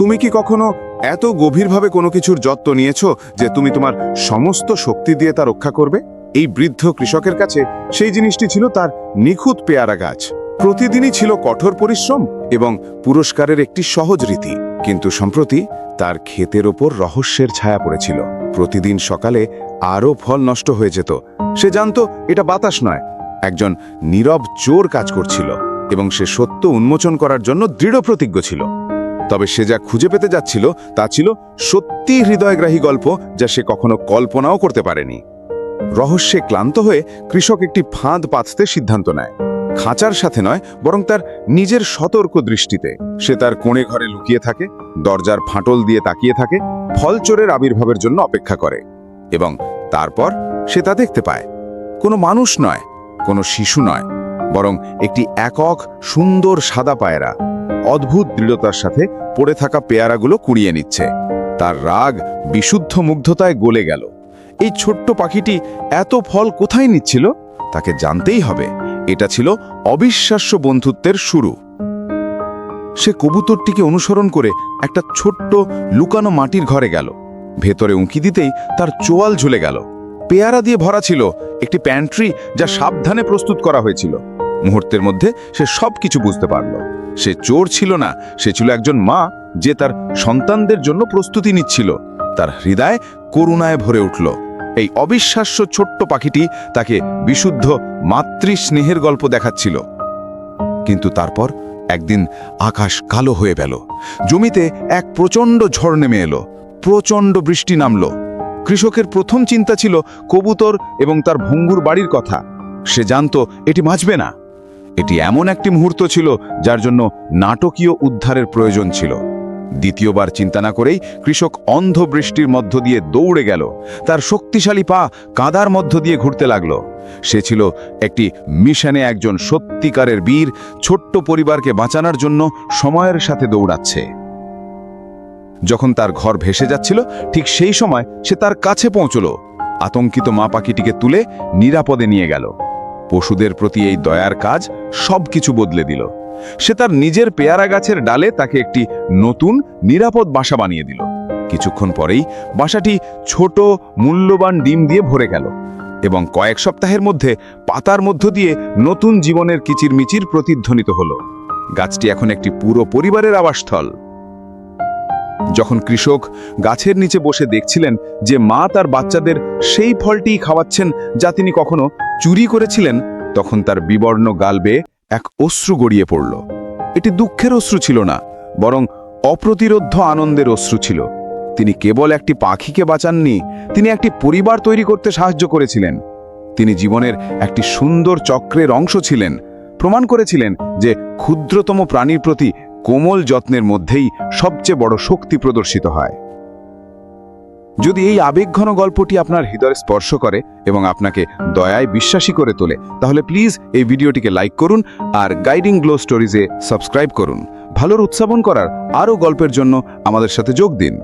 তুমি কি কখনো এত গভীরভাবে কোনো কিছুর যত্ন নিয়েছো যে তুমি তোমার সমস্ত শক্তি দিয়ে তা রক্ষা করবে? এই বৃদ্ধ কৃষকের কাছে সেই জিনিসটি ছিল তার নিখুঁত পেয়ারা গাছ। প্রতিদিনই ছিল কঠোর পরিশ্রম এবং পুরস্কারের একটি সহজ রীতি। কিন্তু সম্প্রতি তার ক্ষেতের ওপর রহস্যের ছায়া পড়েছিল। প্রতিদিন সকালে আরও ফল নষ্ট হয়ে যেত। সে জানতো এটা বাতাস নয়। একজন নীরব চোর কাজ করছিল এবং সে সত্য উন্মোচন করার জন্য দৃঢ় প্রতিজ্ঞ ছিল। তবে সে যা খুঁজে পেতে যাচ্ছিল তা ছিল সত্যি হৃদয়গ্রাহী গল্প যা সে কখনো কল্পনাও করতে পারেনি। রহস্যে ক্লান্ত হয়ে কৃষক একটি ফাঁদ পাততে সিদ্ধান্ত নেয়। খাঁচার সাথে নয়, বরং তার নিজের সতর্ক দৃষ্টিতে। সে তার কোণে ঘরে লুকিয়ে থাকে, দরজার ফাটল দিয়ে তাকিয়ে থাকে, ফল চোরের আবির্ভাবের জন্য অপেক্ষা করে এবং তারপর সে তা দেখতে পায়। কোনো মানুষ নয়, কোনো শিশু নয়, বরং একটি একক সুন্দর সাদা পায়রা। অদ্ভুত দৃঢ়তার সাথে পড়ে থাকা পেয়ারাগুলো কুড়িয়ে নিচ্ছে। তার রাগ বিশুদ্ধ মুগ্ধতায় গলে গেল। এই ছোট্ট পাখিটি এত ফল কোথায় নিচ্ছিল? তাকে জানতেই হবে। এটা ছিল অবিশ্বাস্য বন্ধুত্বের শুরু। সে কবুতরটিকে অনুসরণ করে একটা ছোট্ট লুকানো মাটির ঘরে গেল। ভেতরে উঁকি দিতেই তার চোয়াল ঝুলে গেল। পেয়ারা দিয়ে ভরা ছিল একটি প্যান্ট্রি যা সাবধানে প্রস্তুত করা হয়েছিল। মুহূর্তের মধ্যে সে সব কিছু বুঝতে পারল। সে চোর ছিল না, সে ছিল একজন মা যে তার সন্তানদের জন্য প্রস্তুতি নিচ্ছিল। তার হৃদয় করুণায় ভরে উঠল। এই অবিশ্বাস্য ছোট্ট পাখিটি তাকে বিশুদ্ধ মাতৃ স্নেহের গল্প দেখাচ্ছিল। কিন্তু তারপর একদিন আকাশ কালো হয়ে গেল। জমিতে এক প্রচণ্ড ঝড় নেমে এলো। প্রচণ্ড বৃষ্টি নামল। কৃষকের প্রথম চিন্তা ছিল কবুতর এবং তার ভঙ্গুর বাড়ির কথা। সে জানত, এটি বাঁচবে না। এটি এমন একটি মুহূর্ত ছিল যার জন্য নাটকীয় উদ্ধারের প্রয়োজন ছিল। দ্বিতীয়বার চিন্তা না করেই কৃষক অন্ধ বৃষ্টির মধ্য দিয়ে দৌড়ে গেল। তার শক্তিশালী পা কাদার মধ্য দিয়ে ঘুরতে লাগল। সে ছিল একটি মিশনে একজন সত্যিকারের বীর, ছোট্ট পরিবারকে বাঁচানোর জন্য সময়ের সাথে দৌড়াচ্ছে। যখন তার ঘর ভেসে যাচ্ছিল, ঠিক সেই সময় সে তার কাছে পৌঁছল। আতঙ্কিত মা পাখিটিকে তুলে নিরাপদে নিয়ে গেল। পশুদের প্রতি এই দয়ার কাজ সবকিছু বদলে দিল। সে তার নিজের পেয়ারা গাছের ডালে তাকে একটি নতুন, নিরাপদ বাসা বানিয়ে দিল। কিছুক্ষণ পরেই বাসাটি ছোট, মূল্যবান ডিম দিয়ে ভরে গেল এবং কয়েক সপ্তাহের মধ্যে পাতার মধ্য দিয়ে নতুন জীবনের কিচিরমিচির প্রতিধ্বনিত হলো। গাছটি এখন একটি পুরো পরিবারের আবাসস্থল। যখন কৃষক গাছের নিচে বসে দেখছিলেন যে মা তার বাচ্চাদের সেই ফলটিই খাওয়াচ্ছেন যা তিনি কখনো চুরি করেছিলেন, তখন তার বিবর্ণ গাল বেয়ে এক অশ্রু গড়িয়ে পড়ল। এটি দুঃখের অশ্রু ছিল না, বরং অপ্রতিরোধ্য আনন্দের অশ্রু ছিল। তিনি কেবল একটি পাখিকে বাঁচাননি, তিনি একটি পরিবার তৈরি করতে সাহায্য করেছিলেন। তিনি জীবনের একটি সুন্দর চক্রের অংশ ছিলেন, প্রমাণ করেছিলেন যে ক্ষুদ্রতম প্রাণীর প্রতি কোমল যত্নের মধ্যেই সবচেয়ে বড় শক্তি প্রদর্শিত হয়। যদি এই আবেগঘন গল্পটি আপনার হৃদয় স্পর্শ করে এবং আপনাকে দয়ায় বিশ্বাসী করে তোলে, তাহলে প্লিজ এই ভিডিওটিকে লাইক করুন আর গাইডিং গ্লো স্টোরিজে সাবস্ক্রাইব করুন। ভালোর উৎসাপন করার আরও গল্পের জন্য আমাদের সাথে যোগ দিন।